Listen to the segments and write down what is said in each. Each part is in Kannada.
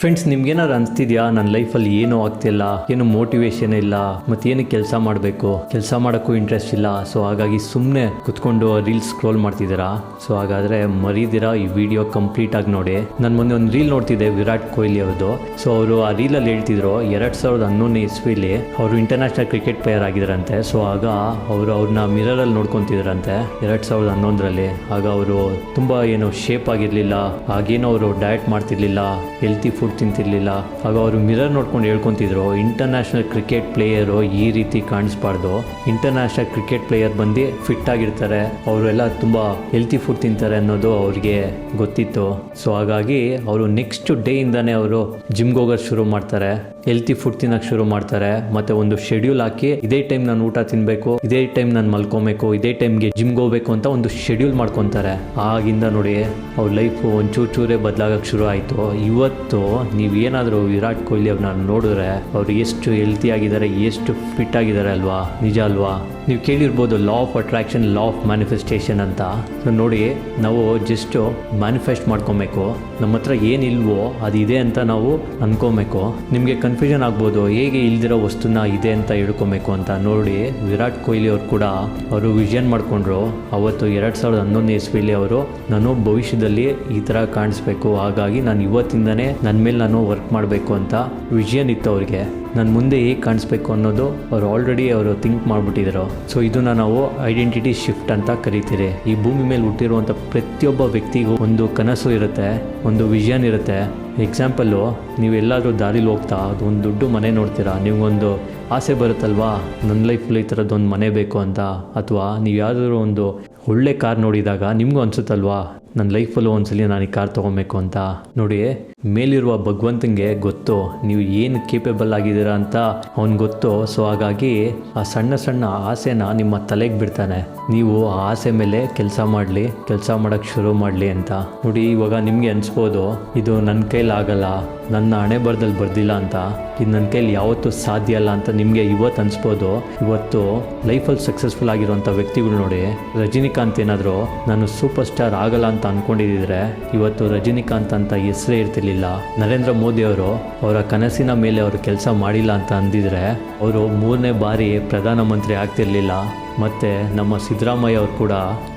ಫ್ರೆಂಡ್ಸ್ ನಿಮ್ಗೇನಾದ್ರು ಅನ್ಸ್ತಿದ್ಯಾ? ನನ್ನ ಲೈಫಲ್ಲಿ ಏನೂ ಆಗ್ತಿಲ್ಲ, ಏನು ಮೋಟಿವೇಶನ್ ಇಲ್ಲ, ಮತ್ತೆ ಏನು ಕೆಲಸ ಮಾಡಬೇಕು? ಕೆಲಸ ಮಾಡೋಕ್ಕೂ ಇಂಟ್ರೆಸ್ಟ್ ಇಲ್ಲ. ಸೊ ಹಾಗಾಗಿ ಸುಮ್ಮನೆ ಕುತ್ಕೊಂಡು ರೀಲ್ಸ್ ಸ್ಕ್ರೋಲ್ ಮಾಡ್ತಿದ್ದೀರಾ? ಸೊ ಹಾಗಾದರೆ ಮರೀದಿರಾ ಈ ವಿಡಿಯೋ ಕಂಪ್ಲೀಟ್ ಆಗಿ ನೋಡಿ. ನಾನು ಮೊನ್ನೆ ಒಂದು ರೀಲ್ ನೋಡ್ತಿದ್ದೆ, ವಿರಾಟ್ ಕೊಹ್ಲಿ ಅವ್ರದ್ದು ಸೊ ಅವರು ಆ ರೀಲಲ್ಲಿ ಹೇಳ್ತಿದ್ರು, ಎರಡು ಸಾವಿರದ ಹನ್ನೊಂದನೇ ಇಸ್ವಿಲಿ ಅವರು ಇಂಟರ್ನ್ಯಾಷನಲ್ ಕ್ರಿಕೆಟ್ ಪ್ಲೇಯರ್ ಆಗಿದ್ರಂತೆ. ಸೊ ಆಗ ಅವರು ಅವ್ರನ್ನ ಮಿರರಲ್ಲಿ ನೋಡ್ಕೊತಿದ್ರಂತೆ, ಎರಡು ಸಾವಿರದ ಹನ್ನೊಂದರಲ್ಲಿ. ಆಗ ಅವರು ತುಂಬ ಏನು ಶೇಪ್ ಆಗಿರಲಿಲ್ಲ, ಹಾಗೇನೋ ಅವರು ಡಯಟ್ ಮಾಡ್ತಿರ್ಲಿಲ್ಲ ಹೆಲ್ತಿ ಫುಡ್ ತಿಂತಿರ್ಲಿಲ್ಲ. ಆಗ ಅವರು ಮಿರರ್ ನೋಡ್ಕೊಂಡು ಹೇಳ್ಕೊತಿದ್ರು ಇಂಟರ್ನ್ಯಾಷನಲ್ ಕ್ರಿಕೆಟ್ ಪ್ಲೇಯರು ಈ ರೀತಿ ಕಾಣಿಸ್ಬಾರ್ದು. ಇಂಟರ್ನ್ಯಾಷನಲ್ ಕ್ರಿಕೆಟ್ ಪ್ಲೇಯರ್ ಬಂದು ಫಿಟ್ ಆಗಿರ್ತಾರೆ. ಅವರೆಲ್ಲ ತುಂಬ ಹೆಲ್ತಿ ಫುಡ್ ತಿಂತಾರೆ ಅನ್ನೋದು ಅವ್ರಿಗೆ ಗೊತ್ತಿತ್ತು. ಸೊ ಹಾಗಾಗಿ ಅವರು ನೆಕ್ಸ್ಟ್ ಡೇ ಇಂದಾನೆ ಅವರು ಜಿಮ್ಗೆ ಹೋಗೋದು ಶುರು ಮಾಡ್ತಾರೆ. ಹೆಲ್ತಿ ಫುಡ್ ತಿನ್ನಕ್ಕೆ ಶುರು ಮಾಡ್ತಾರೆ. ಮತ್ತೆ ಒಂದು ಶೆಡ್ಯೂಲ್ ಹಾಕಿ, ಇದೇ ಟೈಮ್ ನಾನು ಊಟ ತಿನ್ಬೇಕು, ಇದೇ ಟೈಮ್ ನಾನು ಮಲ್ಕೊಬೇಕು, ಇದೇ ಟೈಮ್ಗೆ ಜಿಮ್ಗೆ ಹೋಗ್ಬೇಕು ಅಂತ ಒಂದು ಶೆಡ್ಯೂಲ್ ಮಾಡ್ಕೊತಾರೆ. ಆಗಿಂದ ನೋಡಿ, ಅವ್ರ ಲೈಫ್ ಒಂಚೂರು ಚೂರೇ ಬದಲಾಗಕ್ಕೆ ಶುರು ಆಯಿತು. ಇವತ್ತು ನೀವೇನಾದರೂ ವಿರಾಟ್ ಕೊಹ್ಲಿ ಅವ್ರನ್ನ ನೋಡಿದ್ರೆ ಅವ್ರು ಎಷ್ಟು ಹೆಲ್ತಿ ಆಗಿದ್ದಾರೆ, ಎಷ್ಟು ಫಿಟ್ ಆಗಿದ್ದಾರೆ ಅಲ್ವಾ? ನಿಜ ಅಲ್ವಾ? ನೀವು ಕೇಳಿರ್ಬೋದು law of attraction law of manifestation ಅಂತ. ನೋಡಿ, ನಾವು ಜಸ್ಟ್ ಮ್ಯಾನಿಫೆಸ್ಟ್ ಮಾಡ್ಕೊಬೇಕು. ನಮ್ಮ ಹತ್ರ ಏನಿಲ್ವೋ ಇದೆ ಅಂತ ನಾವು ಅನ್ಕೊಬೇಕು. ನಿಮಗೆ ಕನ್ಫ್ಯೂಷನ್ ಆಗ್ಬೋದು, ಹೇಗೆ ಇಲ್ದಿರೋ ವಸ್ತುನ ಇದೆ ಅಂತ ಹೇಳ್ಕೊಬೇಕು ಅಂತ. ನೋಡಿ, ವಿರಾಟ್ ಕೊಹ್ಲಿ ಅವ್ರು ಕೂಡ ಅವರು ವಿಷನ್ ಮಾಡ್ಕೊಂಡ್ರು. ಅವತ್ತು ಎರಡು ಸಾವಿರದ ಹನ್ನೊಂದನೇ ಇಸ್ವಿಲಿ ಅವರು, ನಾನು ಭವಿಷ್ಯದಲ್ಲಿ ಈ ಥರ ಕಾಣಿಸ್ಬೇಕು. ಹಾಗಾಗಿ ನಾನು ಇವತ್ತಿಂದನೇ ನನ್ನ ನಾನು ವರ್ಕ್ ಮಾಡಬೇಕು ಅಂತ ವಿಷನ್ ಇತ್ತು ಅವ್ರಿಗೆ ನಾನು ಮುಂದೆ ಹೇಗೆ ಕಾಣಿಸ್ಬೇಕು ಅನ್ನೋದು ಅವ್ರು ಆಲ್ರೆಡಿ ಅವರು ಥಿಂಕ್ ಮಾಡಿಬಿಟ್ಟಿದ್ರು. ಸೊ ಇದನ್ನ ನಾವು ಐಡೆಂಟಿಟಿ ಶಿಫ್ಟ್ ಅಂತ ಕರಿತೀರಿ. ಈ ಭೂಮಿ ಮೇಲೆ ಹುಟ್ಟಿರುವಂಥ ಪ್ರತಿಯೊಬ್ಬ ವ್ಯಕ್ತಿಗೂ ಒಂದು ಕನಸು ಇರುತ್ತೆ, ಒಂದು ವಿಷನ್ ಇರುತ್ತೆ. ಎಕ್ಸಾಂಪಲ್ಲು ನೀವೆಲ್ಲಾದರೂ ದಾರಿಲಿ ಹೋಗ್ತಾ ಅದು ಒಂದು ದೊಡ್ಡ ಮನೆ ನೋಡ್ತೀರಾ, ನಿಮಗೊಂದು ಆಸೆ ಬರುತ್ತಲ್ವಾ ನನ್ನ ಲೈಫಲ್ಲಿ ಈ ಥರದ್ದೊಂದು ಮನೆ ಬೇಕು ಅಂತ, ಅಥವಾ ನೀವು ಯಾವುದಾದ್ರೂ ಒಂದು ಒಳ್ಳೆ ಕಾರ್ ನೋಡಿದಾಗ ನಿಮಗೂ ಅನ್ಸುತ್ತಲ್ವಾ ನನ್ನ ಲೈಫಲ್ಲೂ ಒಂದ್ಸಲಿ ನಾನು ಈ ಕಾರ್ ತೊಗೊಬೇಕು ಅಂತ ನೋಡಿ ಮೇಲಿರುವ ಭಗವಂತನಿಗೆ ಗೊತ್ತು ನೀವು ಏನು ಕೇಪೇಬಲ್ ಆಗಿದ್ದೀರಾ ಅಂತ ಅವ್ನು ಗೊತ್ತು. ಸೊ ಹಾಗಾಗಿ ಆ ಸಣ್ಣ ಸಣ್ಣ ಆಸೆನ ನಿಮ್ಮ ತಲೆಗೆ ಬಿಡ್ತಾನೆ. ನೀವು ಆ ಆಸೆ ಮೇಲೆ ಕೆಲಸ ಮಾಡಲಿ, ಕೆಲಸ ಮಾಡೋಕ್ಕೆ ಶುರು ಮಾಡಲಿ ಅಂತ. ನೋಡಿ, ಇವಾಗ ನಿಮಗೆ ಅನಿಸ್ಬೋದು, ಇದು ನನ್ನ ಕೈಲಾಗಲ್ಲ, ನನ್ನ ಹಣೆ ಬರ್ದಲ್ಲಿ ಬರ್ದಿಲ್ಲ ಅಂತ. ಇದು ನನ್ನ ಕೈಲಿ ಯಾವತ್ತೂ ಸಾಧ್ಯ ಅಲ್ಲ ಅಂತ ನಿಮಗೆ ಇವತ್ತು ಅನಿಸ್ಬೋದು. ಇವತ್ತು ಲೈಫಲ್ಲಿ ಸಕ್ಸಸ್ಫುಲ್ ಆಗಿರುವಂಥ ವ್ಯಕ್ತಿಗಳು ನೋಡಿ, ರಜನಿಕಾಂತ್ ಏನಾದರೂ ನಾನು ಸೂಪರ್ ಸ್ಟಾರ್ ಆಗಲ್ಲ ಅಂತ ಅಂದ್ಕೊಂಡಿದ್ದರೆ ಇವತ್ತು ರಜನಿಕಾಂತ್ ಅಂತ ಹೆಸರೇ ಇರ್ತಿರ್ಲಿಲ್ಲ. ನರೇಂದ್ರ ಮೋದಿ ಅವರು ಅವರ ಕನಸಿನ ಮೇಲೆ ಅವರು ಕೆಲಸ ಮಾಡಿಲ್ಲ ಅಂತ ಅಂದಿದ್ರೆ, ಅವರು ಮೂರನೇ ಬಾರಿ ಪ್ರಧಾನಮಂತ್ರಿ ಆಗ್ತಿರ್ಲಿಲ್ಲ. ಮತ್ತು ನಮ್ಮ ಸಿದ್ದರಾಮಯ್ಯ ಅವರು ಕೂಡ,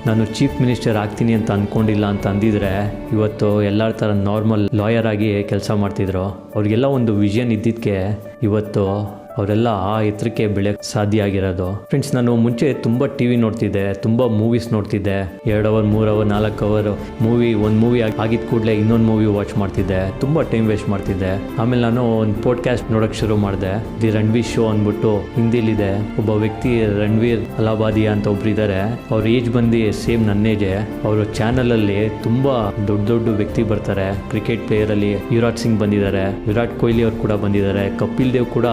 ನಾನು ಚೀಫ್ ಮಿನಿಸ್ಟರ್ ಆಗ್ತೀನಿ ಅಂತ ಅಂದ್ಕೊಂಡಿಲ್ಲ ಅಂತ ಅಂದಿದ್ರೆ, ಇವತ್ತು ಎಲ್ಲರ ಥರ ನಾರ್ಮಲ್ ಲಾಯರ್ ಆಗಿ ಕೆಲಸ ಮಾಡ್ತಿದ್ರು. ಅವ್ರಿಗೆಲ್ಲ ಒಂದು ವಿಷನ್ ಇದ್ದಿದ್ದಕ್ಕೆ ಇವತ್ತು ಅವರೆಲ್ಲ ಆ ಎತ್ತರಕ್ಕೆ ಬೆಳೆಯಕ್ಕೆ ಸಾಧ್ಯ ಆಗಿರೋದು. ಫ್ರೆಂಡ್ಸ್ ನಾನು ಮುಂಚೆ ತುಂಬ ಟಿ ವಿ ನೋಡ್ತಿದ್ದೆ, ತುಂಬ ಮೂವೀಸ್ ನೋಡ್ತಿದ್ದೆ. ಎರಡು ಅವರ್ ಮೂರು ಅವರ್ ನಾಲ್ಕು ಅವರ್ ಮೂವಿ ಒಂದು ಮೂವಿ ಆಗಿದ ಕೂಡಲೇ ಇನ್ನೊಂದು ಮೂವಿ ವಾಚ್ ಮಾಡ್ತಿದ್ದೆ. ತುಂಬ ಟೈಮ್ ವೇಸ್ಟ್ ಮಾಡ್ತಿದ್ದೆ. ಆಮೇಲೆ ನಾನು ಒಂದು ಪಾಡ್ಕಾಸ್ಟ್ ನೋಡೋಕ್ಕೆ ಶುರು ಮಾಡಿದೆ. ದಿ ರಣವೀರ್ ಶೋ ಅಂದ್ಬಿಟ್ಟು ಹಿಂದಿಲಿದೆ. ಒಬ್ಬ ವ್ಯಕ್ತಿ ರಣವೀರ್ ಅಲಹಾಬಾದಿಯಾ ಅಂತ ಒಬ್ರು ಇದ್ದಾರೆ ಅವ್ರ ಏಜ್ ಬಂದು ಸೇಮ್ ನನ್ನ ಏಜೆ ಅವರು ಚಾನಲಲ್ಲಿ ತುಂಬ ದೊಡ್ಡ ದೊಡ್ಡ ವ್ಯಕ್ತಿ ಬರ್ತಾರೆ. ಕ್ರಿಕೆಟ್ ಪ್ಲೇಯರಲ್ಲಿ ಯುವರಾಜ್ ಸಿಂಗ್ ಬಂದಿದ್ದಾರೆ. ವಿರಾಟ್ ಕೊಹ್ಲಿ ಅವ್ರು ಕೂಡ ಬಂದಿದ್ದಾರೆ. ಕಪಿಲ್ ದೇವ್ ಕೂಡ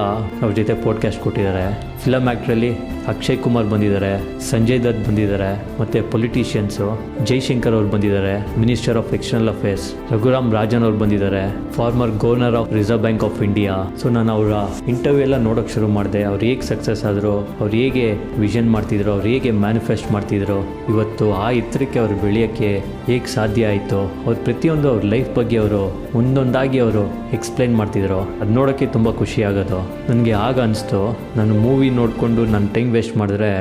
ಅವ್ರ ಜೊತೆ ಪಾಡ್ಕಾಸ್ಟ್ ಕೊಟ್ಟಿದ್ದಾರೆ. ಫಿಲಮ್ ಆ್ಯಕ್ಟ್ರಲ್ಲಿ ಅಕ್ಷಯ್ ಕುಮಾರ್ ಬಂದಿದ್ದಾರೆ, ಸಂಜಯ್ ದತ್ ಬಂದಿದ್ದಾರೆ, ಮತ್ತು ಪೊಲಿಟಿಷಿಯನ್ಸು ಜೈಶಂಕರ್ ಅವ್ರು ಬಂದಿದ್ದಾರೆ minister of external affairs Raghuram Rajan ಅವ್ರು ಬಂದಿದ್ದಾರೆ former governor of reserve bank of India so ನಾನು ಅವರ ಇಂಟರ್ವ್ಯೂ ಎಲ್ಲ ನೋಡೋಕೆ ಶುರು ಮಾಡಿದೆ. ಅವ್ರು ಹೇಗೆ ಸಕ್ಸಸ್ ಆದರು, ಅವ್ರು ಹೇಗೆ ವಿಷನ್ ಮಾಡ್ತಿದ್ರು, ಅವ್ರು ಹೇಗೆ ಮ್ಯಾನಿಫೆಸ್ಟ್ ಮಾಡ್ತಿದ್ರು, ಇವತ್ತು ಆ ಎತ್ತರಕ್ಕೆ ಅವ್ರು ಬೆಳೆಯೋಕ್ಕೆ ಹೇಗೆ ಸಾಧ್ಯ ಆಯಿತು, ಅವ್ರ ಪ್ರತಿಯೊಂದು ಅವ್ರ ಲೈಫ್ ಬಗ್ಗೆ ಅವರು ಒಂದೊಂದಾಗಿ ಅವರು ಎಕ್ಸ್ಪ್ಲೈನ್ ಮಾಡ್ತಿದ್ರು. ಅದು ನೋಡೋಕ್ಕೆ ತುಂಬ ಖುಷಿ ಆಗೋದು. ನನಗೆ ಆಗ ಅನಿಸ್ತು ನಾನು ಮೂವಿ ನೋಡಿಕೊಂಡು ನನ್ನ ಟೈಮ್ ವೇಸ್ಟ್ ಮಾಡಿದ್ರೆ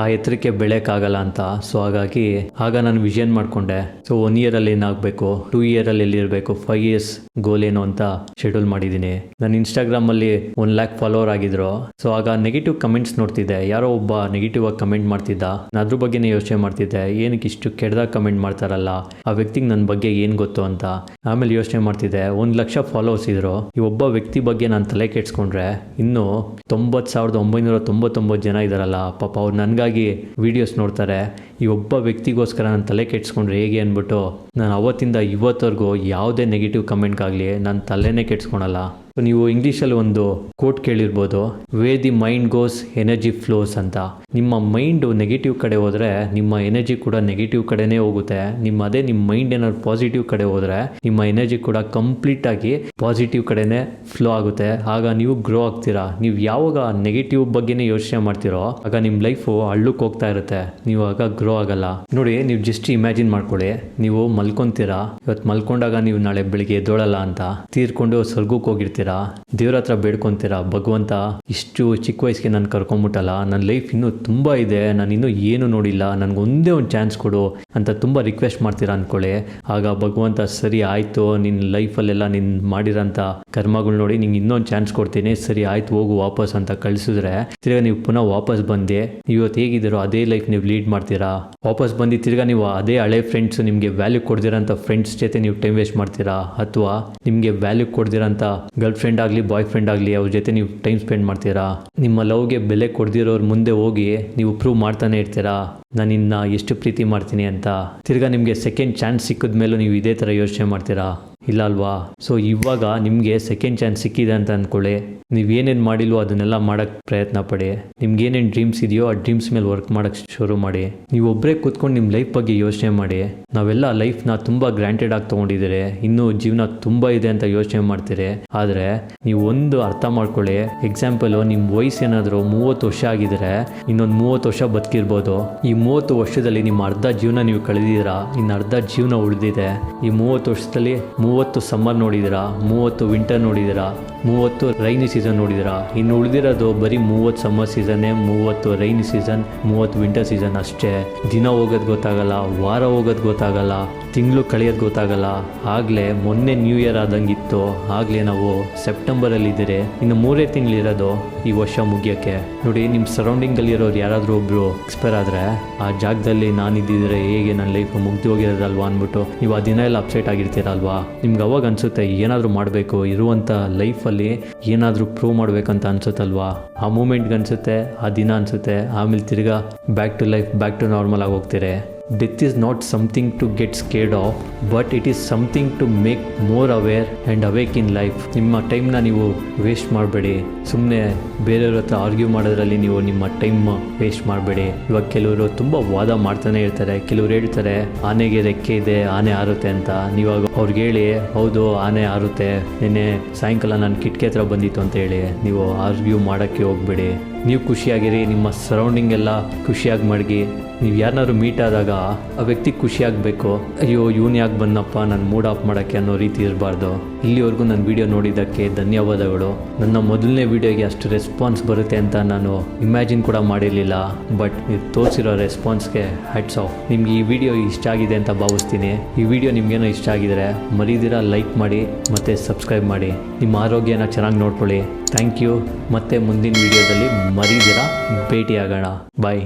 ಆ ಎತ್ತರಕ್ಕೆ ಬೆಳೆಯೋಕ್ಕಾಗಲ್ಲ ಅಂತ. ಸೊ ಹಾಗಾಗಿ ಆಗ ನಾನು ವಿಷನ್ ಮಾಡಿಕೊಂಡೆ. ಸೊ ಒನ್ ಇಯರಲ್ಲಿ ಏನಾಗಬೇಕು? ಟೂ ಇಯರಲ್ಲಿ ಎಲ್ಲಿರಬೇಕು? ಫೈವ್ ಇಯರ್ಸ್ ಗೋಲ್ ಏನು ಅಂತ ಶೆಡ್ಯೂಲ್ ಮಾಡಿದ್ದೀನಿ. ನಾನು ಇನ್ಸ್ಟಾಗ್ರಾಮಲ್ಲಿ ಒನ್ ಲ್ಯಾಕ್ ಫಾಲೋವರ್ ಆಗಿದ್ರು. ಸೊ ಆಗ ನೆಗೆಟಿವ್ ಕಮೆಂಟ್ಸ್ ನೋಡ್ತಿದ್ದೆ. ಯಾರೋ ಒಬ್ಬ ನೆಗೆಟಿವ್ ಆಗಿ ಕಮೆಂಟ್ ಮಾಡ್ತಿದ್ದ. ನಾನು ಅದ್ರ ಬಗ್ಗೆನೇ ಯೋಚನೆ ಮಾಡ್ತಿದ್ದೆ. ಏನಕ್ಕೆ ಇಷ್ಟು ಕೆಡ್ದಾಗ ಕಮೆಂಟ್ ಮಾಡ್ತಾರಲ್ಲ? ಆ ವ್ಯಕ್ತಿಗೆ ನನ್ನ ಬಗ್ಗೆ ಏನು ಗೊತ್ತು ಅಂತ. ಆಮೇಲೆ ಯೋಚನೆ ಮಾಡ್ತಿದ್ದೆ. ಒಂದು ಲಕ್ಷ ಫಾಲೋವರ್ಸ್ ಇದ್ರು. ಈ ಒಬ್ಬ ವ್ಯಕ್ತಿ ಬಗ್ಗೆ ನಾನು ತಲೆ ಕೆಡ್ಸ್ಕೊಂಡ್ರೆ, ಇನ್ನು ತೊಂಬತ್ತು ಸಾವಿರದ ಒಂಬೈನೂರ ತೊಂಬತ್ತೊಂಬತ್ತು ಜನ ಇದಾರಲ್ಲ, ಪಾಪ ಅವ್ರು ನನಗಾಗಿ ವಿಡಿಯೋಸ್ ನೋಡ್ತಾರೆ. ಈ ಒಬ್ಬ ವ್ಯಕ್ತಿಗೋಸ್ಕರ ನಾನು ತಲೆ ಕೆಡ್ಸ್ಕೊಂಡ್ರೆ ಹೇಗೆ ಅಂದ್ಬಿಟ್ಟು ನಾನು ಅವತ್ತಿಂದ ಇವತ್ತವರೆಗೂ ಯಾವುದೇ ನೆಗೆಟಿವ್ ಕಮೆಂಟ್ಗಾಗಲಿ ನಾನು ತಲೆನೇ ಕೆಡ್ಸ್ಕೊಳಲ್ಲ. ನೀವು ಇಂಗ್ಲೀಷಲ್ಲಿ ಒಂದು ಕೋಟ್ ಕೇಳಿರ್ಬೋದು way the mind goes energy flows ಅಂತ. ನಿಮ್ಮ ಮೈಂಡು ನೆಗೆಟಿವ್ ಕಡೆ ಹೋದರೆ, ನಿಮ್ಮ ಎನರ್ಜಿ ಕೂಡ ನೆಗೆಟಿವ್ ಕಡೆನೇ ಹೋಗುತ್ತೆ. ನಿಮ್ಮ, ಅದೇ ನಿಮ್ಮ ಮೈಂಡ್ ಏನಾದ್ರು ಪಾಸಿಟಿವ್ ಕಡೆ ಹೋದರೆ, ನಿಮ್ಮ ಎನರ್ಜಿ ಕೂಡ ಕಂಪ್ಲೀಟ್ ಆಗಿ ಪಾಸಿಟಿವ್ ಕಡೆನೇ ಫ್ಲೋ ಆಗುತ್ತೆ. ಆಗ ನೀವು ಗ್ರೋ ಆಗ್ತೀರಾ? ನೀವು ಯಾವಾಗ ನೆಗೆಟಿವ್ ಬಗ್ಗೆನೇ ಯೋಚನೆ ಮಾಡ್ತಿರೋ, ಆಗ ನಿಮ್ಮ ಲೈಫು ಹಳ್ಳಕ್ಕೆ ಹೋಗ್ತಾ ಇರುತ್ತೆ. ನೀವು ಆಗ ಗ್ರೋ ಆಗಲ್ಲ. ನೋಡಿ, ನೀವು ಜಸ್ಟ್ ಇಮ್ಯಾಜಿನ್ ಮಾಡ್ಕೊಳ್ಳಿ. ನೀವು ಮಲ್ಕೊಂತೀರಾ? ಇವತ್ತು ಮಲ್ಕೊಂಡಾಗ ನೀವು ನಾಳೆ ಬೆಳಿಗ್ಗೆ ಎದ್ದೋಳಲ್ಲ ಅಂತ. ತೀರ್ಕೊಂಡು ಸ್ವರ್ಗಕ್ಕೆ ಹೋಗಿರ್ತೀರಾ? ದೇವ್ರ ಹತ್ರ ಬೇಡ್ಕೊಂತೀರಾ? ಭಗವಂತ, ಇಷ್ಟು ಚಿಕ್ಕ ವಯಸ್ಸಿಗೆ ನಾನು ಕರ್ಕೊಂಬಿಟ್ಟಲ್ಲ ನನ್ನ ಲೈಫ್ ಇನ್ನೂ ತುಂಬ ಇದೆ, ನಾನು ಇನ್ನೂ ಏನು ನೋಡಿಲ್ಲ, ನನಗೆ ಒಂದೇ ಒಂದು ಚಾನ್ಸ್ ಕೊಡು ಅಂತ ತುಂಬ ರಿಕ್ವೆಸ್ಟ್ ಮಾಡ್ತೀರಾ ಅಂದ್ಕೊಳ್ಳಿ ಆಗ ಭಗವಂತ, ಸರಿ ಆಯಿತು ನಿನ್ನ ಲೈಫಲ್ಲೆಲ್ಲ ನಿನ್ನ ಮಾಡಿರೋಂಥ ಕರ್ಮಗಳು ನೋಡಿ ನಿಂಗೆ ಇನ್ನೊಂದು ಚಾನ್ಸ್ ಕೊಡ್ತೀನಿ, ಸರಿ ಆಯ್ತು, ಹೋಗು ವಾಪಸ್ ಅಂತ ಕಳಿಸಿದ್ರೆ, ತಿರ್ಗಾ ನೀವು ಪುನಃ ವಾಪಸ್ ಬಂದೆ. ಇವತ್ತು ಹೇಗಿದ್ದೀರೋ ಅದೇ ಲೈಫ್ ನೀವು ಲೀಡ್ ಮಾಡ್ತೀರಾ? ವಾಪಸ್ ಬಂದು ತಿರ್ಗಾ ನೀವು ಅದೇ ಹಳೆ ಫ್ರೆಂಡ್ಸ್ ನಿಮಗೆ ವ್ಯಾಲ್ಯೂ ಕೊಡ್ದಿರೋಂಥ ಫ್ರೆಂಡ್ಸ್ ಜೊತೆ ನೀವು ಟೈಮ್ ವೇಸ್ಟ್ ಮಾಡ್ತೀರಾ? ಅಥವಾ ನಿಮಗೆ ವ್ಯಾಲ್ಯೂ ಕೊಡ್ದಿರೋಂಥ ಗರ್ಲ್ ಫ್ರೆಂಡ್ ಆಗಲಿ ಬಾಯ್ ಫ್ರೆಂಡ್ ಆಗಲಿ, ಅವ್ರ ಜೊತೆ ನೀವು ಟೈಮ್ ಸ್ಪೆಂಡ್ ಮಾಡ್ತೀರಾ? ನಿಮ್ಮ ಲವ್ಗೆ ಬೆಲೆ ಕೊಡ್ದಿರೋರು ಮುಂದೆ ಹೋಗಿ ನೀವು ಪ್ರೂವ್ ಮಾಡ್ತಾನೆ ಇರ್ತೀರಾ? ನಾನು ನಿನ್ನ ಎಷ್ಟು ಪ್ರೀತಿ ಮಾಡ್ತೀನಿ ಅಂತ ತಿರ್ಗಾ ನಿಮಗೆ ಸೆಕೆಂಡ್ ಚಾನ್ಸ್ ಸಿಕ್ಕಿದ ಮೇಲೂ ನೀವು ಇದೇ ಥರ ಯೋಚನೆ ಮಾಡ್ತೀರಾ? ಇಲ್ಲ ಅಲ್ವಾ? ಸೊ ಇವಾಗ ನಿಮಗೆ ಸೆಕೆಂಡ್ ಚಾನ್ಸ್ ಸಿಕ್ಕಿದೆ ಅಂತ ಅಂದ್ಕೊಳ್ಳಿ. ನೀವು ಏನೇನು ಮಾಡಿಲ್ವೋ ಅದನ್ನೆಲ್ಲ ಮಾಡೋಕ್ಕೆ ಪ್ರಯತ್ನ ಪಡಿ. ನಿಮ್ಗೆ ಏನೇನು ಡ್ರೀಮ್ಸ್ ಇದೆಯೋ ಆ ಡ್ರೀಮ್ಸ್ ಮೇಲೆ ವರ್ಕ್ ಮಾಡೋಕ್ಕೆ ಶುರು ಮಾಡಿ. ನೀವು ಒಬ್ಬರೇ ಕೂತ್ಕೊಂಡು ನಿಮ್ಮ ಲೈಫ್ ಬಗ್ಗೆ ಯೋಚನೆ ಮಾಡಿ. ನಾವೆಲ್ಲ ಲೈಫ್ನ ತುಂಬ ಗ್ರ್ಯಾಂಟೆಡ್ ಆಗಿ ತೊಗೊಂಡಿದ್ದೀರಿ. ಇನ್ನೂ ಜೀವನ ತುಂಬ ಇದೆ ಅಂತ ಯೋಚನೆ ಮಾಡ್ತೀರಿ. ಆದರೆ ನೀವು ಒಂದು ಅರ್ಥ ಮಾಡ್ಕೊಳ್ಳಿ. ಎಕ್ಸಾಂಪಲು ನಿಮ್ಮ ವಯಸ್ಸು ಏನಾದರೂ ಮೂವತ್ತು ವರ್ಷ ಆಗಿದ್ರೆ, ಇನ್ನೊಂದು ಮೂವತ್ತು ವರ್ಷ ಬದುಕಿರ್ಬೋದು. ಈ ಮೂವತ್ತು ವರ್ಷದಲ್ಲಿ ನಿಮ್ಮ ಅರ್ಧ ಜೀವನ ನೀವು ಕಳೆದಿದ್ದೀರಾ? ಇನ್ನು ಅರ್ಧ ಜೀವನ ಉಳಿದಿದೆ. ಈ ಮೂವತ್ತು ವರ್ಷದಲ್ಲಿ ಮೂವತ್ತು ಸಮ್ಮರ್ ನೋಡಿದಿರಾ ಮೂವತ್ತು ವಿಂಟರ್ ನೋಡಿದ್ದೀರಾ? ಮೂವತ್ತು ರೈನಿ ಸೀಸನ್ ನೋಡಿದ್ದೀರಾ? ಇನ್ನು ಉಳಿದಿರೋದು ಬರೀ ಮೂವತ್ತು ಸಮ್ಮರ್ ಸೀಸನ್ನೇ ಮೂವತ್ತು ರೈನಿ ಸೀಸನ್ ಮೂವತ್ತು ವಿಂಟರ್ ಸೀಸನ್ ಅಷ್ಟೇ. ದಿನ ಹೋಗೋದು ಗೊತ್ತಾಗಲ್ಲ, ವಾರ ಹೋಗೋದು ಗೊತ್ತಾಗಲ್ಲ, ತಿಂಗಳು ಕಳೆಯೋದು ಗೊತ್ತಾಗಲ್ಲ. ಆಗಲೇ ಮೊನ್ನೆ ನ್ಯೂ ಇಯರ್ ಆದಂಗಿತ್ತು. ಆಗಲೇ ನಾವು ಸೆಪ್ಟೆಂಬರಲ್ಲಿ ಇದ್ದರೆ. ಇನ್ನು ಮೂರೇ ತಿಂಗಳಿರೋದು ಈ ವರ್ಷ ಮುಗಿಯೋಕ್ಕೆ. ನೋಡಿ, ನಿಮ್ಮ ಸರೌಂಡಿಂಗಲ್ಲಿರೋರು ಯಾರಾದರೂ ಒಬ್ಬರು ಎಕ್ಸ್ಪೈರ್ ಆದರೆ ಆ ಜಾಗದಲ್ಲಿ ನಾನಿದ್ದಿದ್ರೆ ಹೇಗೆ ನನ್ನ ಲೈಫ್ ಮುಗ್ದು ಹೋಗಿರೋದಲ್ವಾ ಅಂದ್ಬಿಟ್ಟು ನೀವು ಆ ದಿನ ಎಲ್ಲ ಅಪ್ಸೆಟ್ ಆಗಿರ್ತೀರಲ್ವಾ? ನಿಮ್ಗೆ ಅವಾಗ ಅನಿಸುತ್ತೆ ಏನಾದರೂ ಮಾಡಬೇಕು ಇರುವಂಥ ಲೈಫಲ್ಲಿ ಏನಾದರೂ ಪ್ರೂವ್ ಮಾಡಬೇಕಂತ ಅನ್ಸುತ್ತಲ್ವಾ? ಆ ಮೂಮೆಂಟ್ಗೆ ಅನಿಸುತ್ತೆ, ಆ ದಿನ ಅನಿಸುತ್ತೆ, ಆಮೇಲೆ ತಿರ್ಗಾ back to life back to normal ಆಗಿ ಹೋಗ್ತೀರಿ. Death is not something to get scared of but it is something to make more aware and awake in life ನಿಮ್ಮ ಟೈಮ್ನ ನೀವು ವೇಸ್ಟ್ ಮಾಡಬೇಡಿ. ಸುಮ್ಮನೆ ಬೇರೆಯವ್ರ ಹತ್ರ ಆರ್ಗ್ಯೂ ಮಾಡೋದ್ರಲ್ಲಿ ನೀವು ನಿಮ್ಮ ಟೈಮ್ ವೇಸ್ಟ್ ಮಾಡಬೇಡಿ. ಇವಾಗ ಕೆಲವರು ತುಂಬ ವಾದ ಮಾಡ್ತಾನೆ ಇರ್ತಾರೆ. ಕೆಲವ್ರು ಹೇಳ್ತಾರೆ, ಆನೆಗೆ ರೆಕ್ಕೆ ಇದೆ, ಆನೆ ಹಾರುತ್ತೆ ಅಂತ. ನೀವಾಗ ಅವ್ರಿಗೆ ಹೇಳಿ, ಹೌದು, ಆನೆ ಹಾರುತ್ತೆ. ನಿನ್ನೆ ಸಾಯಂಕಾಲ ನಾನು ಕಿಟಕಿ ಹತ್ರ ಬಂದಿತ್ತು ಅಂತ ಹೇಳಿ ನೀವು ಆರ್ಗ್ಯೂ ಮಾಡೋಕ್ಕೆ ಹೋಗ್ಬೇಡಿ. ನೀವು ಖುಷಿಯಾಗಿರಿ, ನಿಮ್ಮ ಸರೌಂಡಿಂಗ್ ಎಲ್ಲ ಖುಷಿಯಾಗಿ ಮಡಗಿ. ನೀವು ಯಾರನ್ನಾದ್ರೂ ಮೀಟ್ ಆದಾಗ ಆ ವ್ಯಕ್ತಿ ಖುಷಿಯಾಗಬೇಕು ಅಯ್ಯೋ, ಇವನು ಯಾಕೆ ಬಂದಪ್ಪ ನಾನು ಮೂಡ್ ಆಫ್ ಮಾಡೋಕ್ಕೆ ಅನ್ನೋ ರೀತಿ ಇರಬಾರ್ದು. ಇಲ್ಲಿವರೆಗೂ ನನ್ನ ವಿಡಿಯೋ ನೋಡಿದ್ದಕ್ಕೆ ಧನ್ಯವಾದಗಳು. ನನ್ನ ಮೊದಲನೇ ವಿಡಿಯೋಗೆ ಅಷ್ಟು ರೆಸ್ಪಾನ್ಸ್ ಬರುತ್ತೆ ಅಂತ ನಾನು ಇಮ್ಯಾಜಿನ್ ಕೂಡ ಮಾಡಿರಲಿಲ್ಲ. ಬಟ್ ನೀವು ತೋರಿಸಿರೋ ರೆಸ್ಪಾನ್ಸ್ಗೆ ಹ್ಯಾಟ್ಸ್ ಆಫ್ ನಿಮ್ಗೆ ಈ ವಿಡಿಯೋ ಇಷ್ಟ ಆಗಿದೆ ಅಂತ ಭಾವಿಸ್ತೀನಿ. ಈ ವಿಡಿಯೋ ನಿಮ್ಗೇನೋ ಇಷ್ಟ ಆಗಿದ್ರೆ ಮರೀದಿರ ಲೈಕ್ ಮಾಡಿ, ಮತ್ತು ಸಬ್ಸ್ಕ್ರೈಬ್ ಮಾಡಿ. ನಿಮ್ಮ ಆರೋಗ್ಯನ ಚೆನ್ನಾಗಿ ನೋಡ್ಕೊಳ್ಳಿ. ಥ್ಯಾಂಕ್ ಯು ಮತ್ತೆ ಮುಂದಿನ ವಿಡಿಯೋದಲ್ಲಿ ಮರೀದಿರ ಭೇಟಿಯಾಗೋಣ. ಬಾಯ್